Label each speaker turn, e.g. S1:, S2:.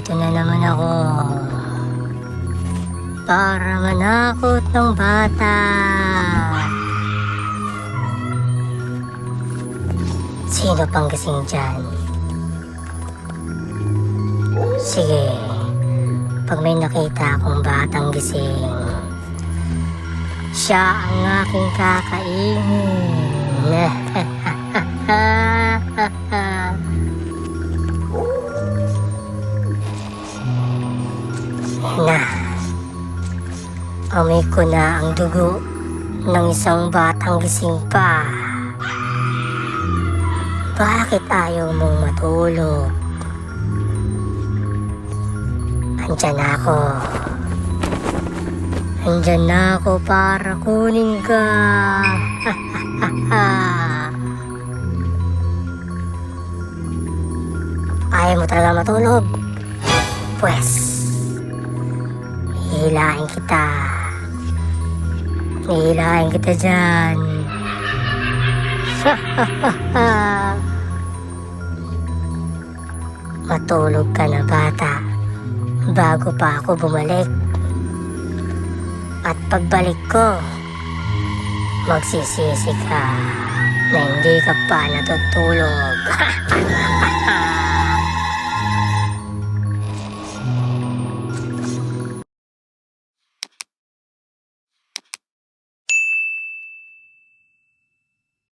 S1: Nandito na naman ako. Para manakot ng bata. Sino pang gising dyan? Sige. Pag may nakita akong batang gising, siya ang aking kakainin. na amoy ko na ang dugo ng isang batang gising pa. Bakit ayaw mong matulog? Na ako. Andyan na ako para kunin ka. ayaw mo talaga matulog? Pwes, hihilahin kita. Hihilahin kita dyan. Matulog ka na bata bago pa ako bumalik. At pagbalik ko, magsisisi ka na hindi ka pa natutulog.